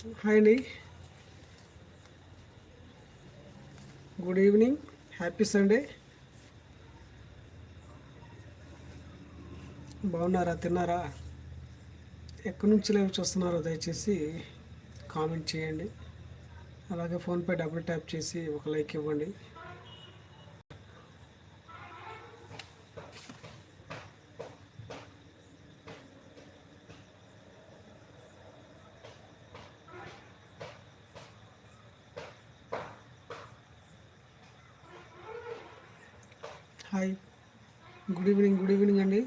Hi అండి good evening happy Sunday బాగున్నారా? తిన్నారా? ఎక్కడి నుంచి లైవ్ చూస్తున్నారో దయచేసి కామెంట్ చేయండి. అలాగే ఫోన్పే డబుల్ ట్యాప్ చేసి ఒక లైక్ ఇవ్వండి. Hi. Good evening good evening అండి.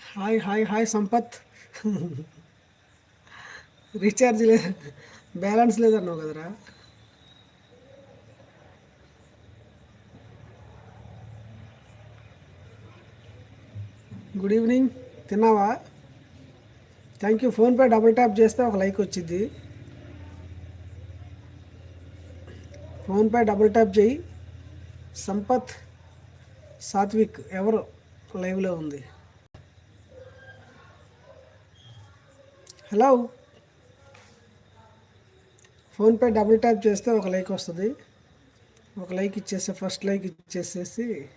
Hi hi hi Sampath. Recharge లేదు బ్యాలెన్స్ లేదన్నావు కదరా. గుడ్ ఈవినింగ్ తిన్నావా? Thank you. PhonePe double tap చేస్తే ఒక లైక్ వచ్చింది ఫోన్పే డబుల్ ట్యాప్ చేయి. సంపత్ సాత్విక్ ఎవరు లైవ్లో ఉంది? హలో? ఫోన్పే డబుల్ ట్యాప్ చేస్తే ఒక లైక్ వస్తుంది. ఒక లైక్ ఇచ్చేసి ఫస్ట్ లైక్ ఇచ్చేసేసి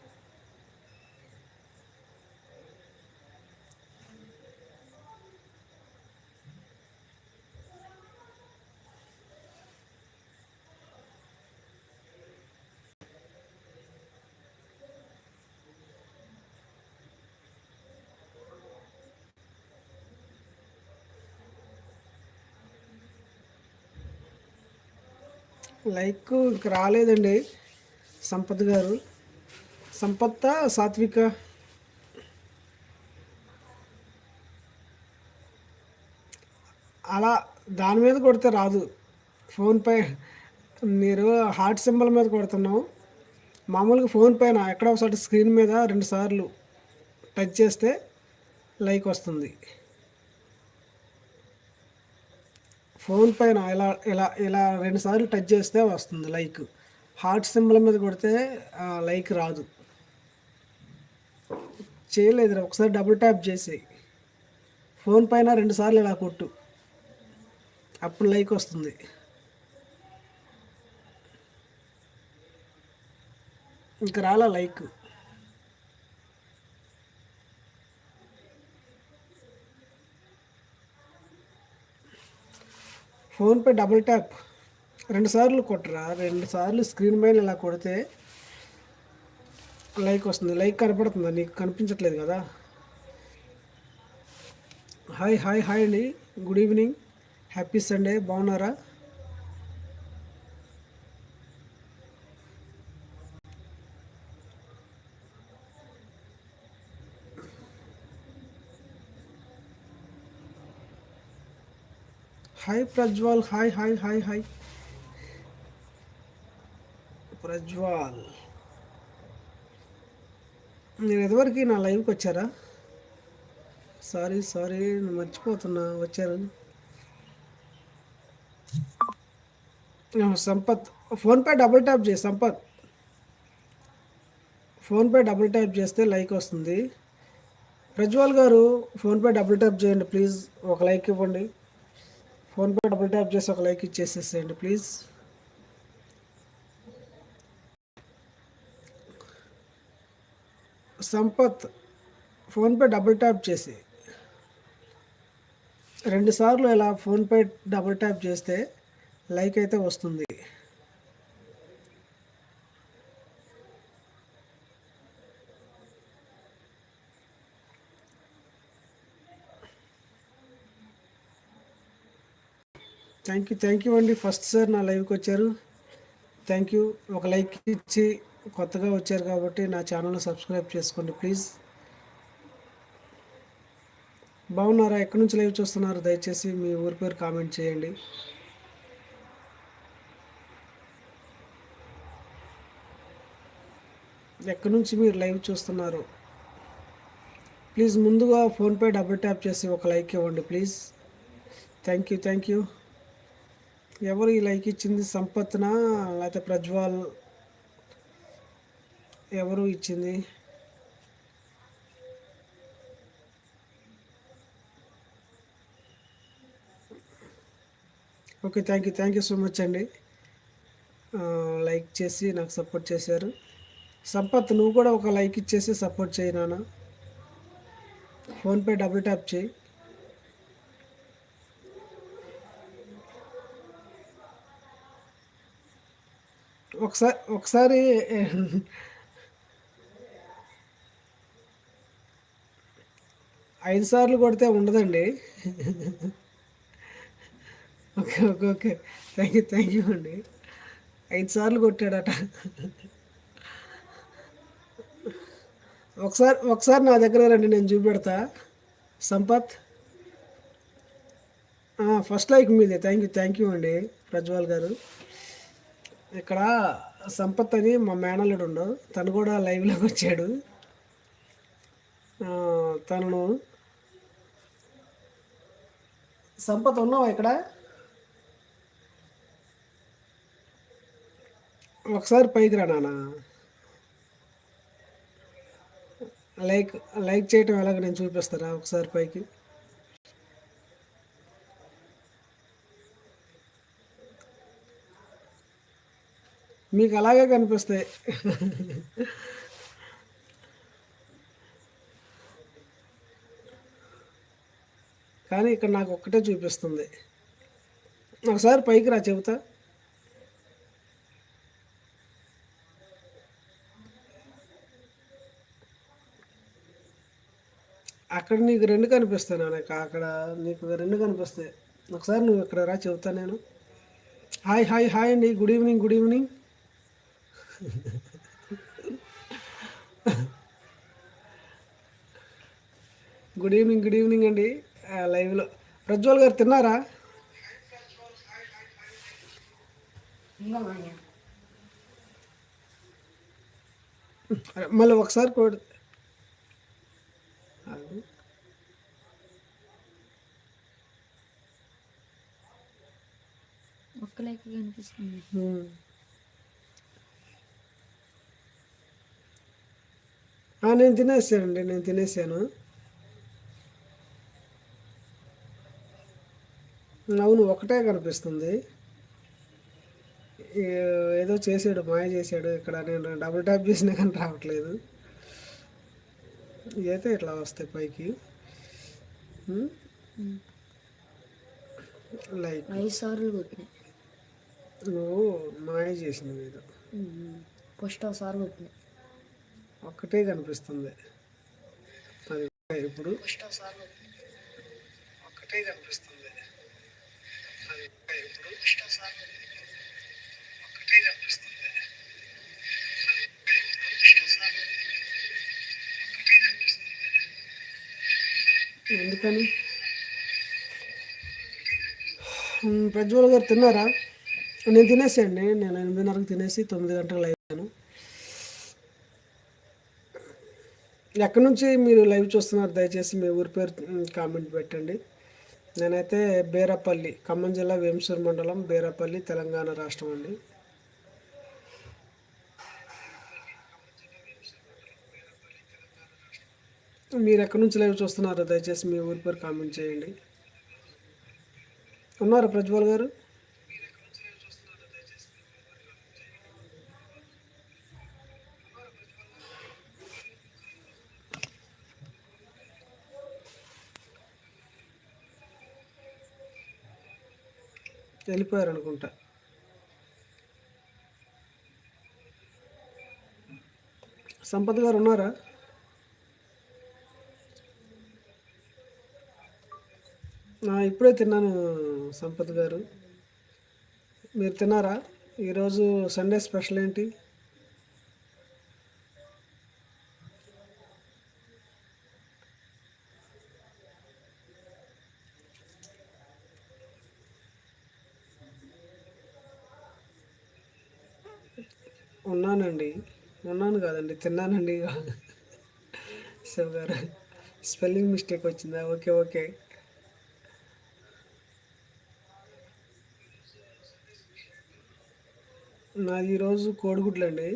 లైక్ ఇంక రాలేదండి సంపత్ గారు. సంపత్త సాత్విక. అలా దాని మీద కొడితే రాదు. ఫోన్పై మీరు హార్ట్ సింబల్ మీద కొడుతున్నాం మామూలుగా ఫోన్ పైన ఎక్కడ ఒకసారి స్క్రీన్ మీద రెండు సార్లు టచ్ చేస్తే లైక్ వస్తుంది. ఫోన్ పైన ఇలా ఇలా ఇలా రెండు సార్లు టచ్ చేస్తే వస్తుంది లైక్. హార్ట్ సింబల్ మీద కొడితే లైక్ రాదు. చేయలేదు ఒకసారి డబుల్ ట్యాప్ చేసి. ఫోన్ పైన రెండు సార్లు ఇలా కొట్టు. అప్పుడు లైక్ వస్తుంది. ఇంక రాలా లైక్. PhonePe double tap. రెండు సార్లు కొట్టరా? రెండు సార్లు స్క్రీన్ పైన ఇలా కొడితే లైక్ వస్తుంది. లైక్ కనపడుతుందా? నీకు కనిపించట్లేదు కదా. హాయ్ హాయ్ హాయ్ అండి. Good evening. Happy Sunday. బాగున్నారా? Hi Prajwal hi hi hi hi. Prajwal. నేను ఎదువరకు నా లైవ్కి వచ్చారా? సారీ సారీ నేను మర్చిపోతున్నా వచ్చారు సంపత్ ఫోన్పే డబుల్ ట్యాప్ చేయి సంపత్. ఫోన్పే డబుల్ ట్యాప్ చేస్తే లైక్ వస్తుంది. ప్రజ్వాల్ గారు ఫోన్పే డబుల్ ట్యాప్ చేయండి ప్లీజ్. ఒక లైక్ ఇవ్వండి. ఫోన్పే డబుల్ ట్యాప్ చేసి ఒక like ఇచ్చేసేసేయండి please. Sampath PhonePe double tap చేసి. రెండుసార్లు ఇలా ఫోన్పే డబుల్ ట్యాప్ చేస్తే లైక్ అయితే వస్తుంది. థ్యాంక్ యూ థ్యాంక్ యూ అండి. ఫస్ట్ సార్ నా లైవ్కి వచ్చారు. Thank you. ఒక లైక్ ఇచ్చి కొత్తగా వచ్చారు కాబట్టి నా ఛానల్ని సబ్స్క్రైబ్ చేసుకోండి ప్లీజ్. బాగున్నారా? ఎక్కడి నుంచి లైవ్ చూస్తున్నారు? దయచేసి మీ ఊరి పేరు కామెంట్ చేయండి. ఎక్కడి నుంచి మీరు లైవ్ చూస్తున్నారు? ప్లీజ్ ముందుగా ఫోన్పే డబుల్ ట్యాప్ చేసి ఒక లైక్ ఇవ్వండి please. Thank you thank you. ఎవరు ఈ లైక్ ఇచ్చింది సంపత్నా లేకపోతే ప్రజ్వాల్? ఎవరు ఇచ్చింది? Okay thank you thank you so much అండి. లైక్ చేసి నాకు సపోర్ట్ చేశారు. సంపత్ నువ్వు కూడా ఒక లైక్ ఇచ్చేసి సపోర్ట్ చేయి నాన్న. ఫోన్పే డబుల్ ట్యాప్ చేయి. ఒకసారి ఒకసారి ఐదు సార్లు కొడితే ఉండదండి. Okay okay okay. Thank you thank you అండి. ఐదు సార్లు కొట్టాడట. ఒకసారి ఒకసారి నా దగ్గర రండి నేను చూపెడతా. సంపత్? ఫస్ట్ లైక్ మీదే. థ్యాంక్ యూ థ్యాంక్ యూ అండి ప్రజ్వాల్ గారు. ఇక్కడ సంపత్ అని మా మేనల్లుడు ఉండు తను కూడా లైవ్లోకి వచ్చాడు. తనను సంపత్ ఉన్నావా ఇక్కడ? ఒకసారి పైకి రా నాన్న. లైక్ లైక్ చేయటం ఎలాగ నేను చూపిస్తారా ఒకసారి పైకి? మీకు అలాగే కనిపిస్తాయి. కానీ ఇక్కడ నాకు ఒక్కటే చూపిస్తుంది. ఒకసారి పైకి రా చెబుతా. అక్కడ నీకు రెండు కనిపిస్తాయి నాకు అక్కడ నీకు రెండు కనిపిస్తాయి. ఒకసారి నువ్వు ఇక్కడ రా చెబుతా నేను. హాయ్ హాయ్ హాయ్ అండి. Good evening good evening. Good evening good evening అండి. లైవ్లో ప్రజ్వల్ గారు తిన్నారా? మళ్ళీ ఒకసారి కోడి ఒక్కలేక కనిపిస్తుంది. నేను తినేసానండి నేను తినేసాను అవును ఒకటే కనిపిస్తుంది. ఏదో చేసాడు మాయ చేశాడు ఇక్కడ నేను డబుల్ ట్యాప్ చేసినా కానీ రావట్లేదు. అయితే ఇట్లా వస్తాయి పైకి. లైక్ ఐదు సార్లు కొట్టినాయి. నువ్వు మాయ చేసినవి ఏదో. ఫస్ట్ ఒకసారి కొట్టినాయి. ఒక్కటే కనిపిస్తుంది. అది ఇప్పుడు. ఒక్కటే కనిపిస్తుంది. అది ఇప్పుడు. ఒక్కటే కనిపిస్తుంది. ఎందుకని? ప్రజ్వల్ గారు తిన్నారా? నేను తినేసేయండి. నేను ఎనిమిదిన్నరకు తినేసి తొమ్మిది గంటలకు ఎక్కడి నుంచి మీరు లైవ్ చూస్తున్నారు? దయచేసి మీ ఊరి పేరు కామెంట్ పెట్టండి. నేనైతే బేరాపల్లి ఖమ్మం జిల్లా వేమసూరు మండలం బేరాపల్లి తెలంగాణ రాష్ట్రం అండి. మీరు ఎక్కడి నుంచి లైవ్ చూస్తున్నారు దయచేసి మీ ఊరి పేరు కామెంట్ చేయండి. ఉన్నారు ప్రజ్వల్ గారు? వెళ్ళిపోయారు అనుకుంటా సంపత్ గారు ఉన్నారా? ఇప్పుడే తిన్నాను సంపత్ గారు. మీరు తిన్నారా? ఈరోజు సండే స్పెషల్ ఏంటి? ఉన్నానండి. ఉన్నాను కాదండి తిన్నానండి శివ్ గారు స్పెల్లింగ్ మిస్టేక్ వచ్చిందా? Okay okay. నాది ఈరోజు కోడిగుడ్లండి.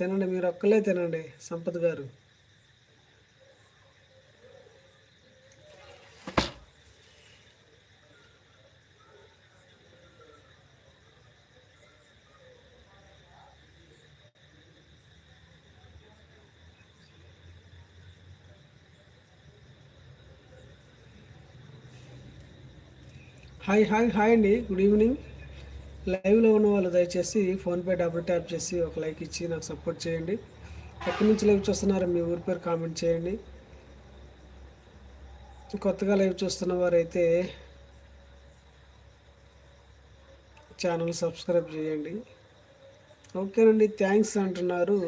తినండి మీరు ఒక్కలే తినండి సంపత్ గారు. హాయ్ హాయ్ హాయ్ అండి. Good evening. లైవ్లో ఉన్న వాళ్ళు దయచేసి ఫోన్పే డబుల్ ట్యాప్ చేసి ఒక లైక్ ఇచ్చి నాకు సపోర్ట్ చేయండి. ఎక్కడి నుంచి లైవ్ చూస్తున్నారో మీ ఊరి పేరు కామెంట్ చేయండి. కొత్తగా లైవ్ చూస్తున్న వారైతే ఛానల్ సబ్స్క్రైబ్ చేయండి. ఓకేనండి థ్యాంక్స్ అంటున్నారు.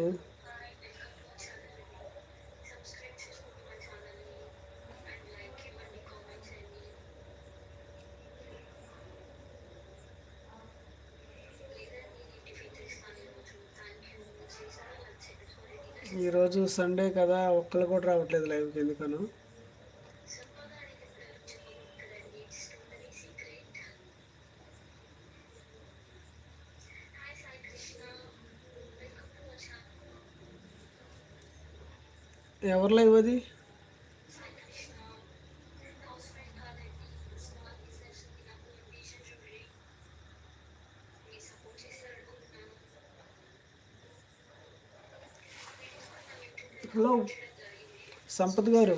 ఈరోజు సండే కదా ఒక్కరు కూడా రావట్లేదు లైవ్కి ఎందుకను. ఎవరు లైవ్ అది హలో సంపత్ గారు.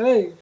এই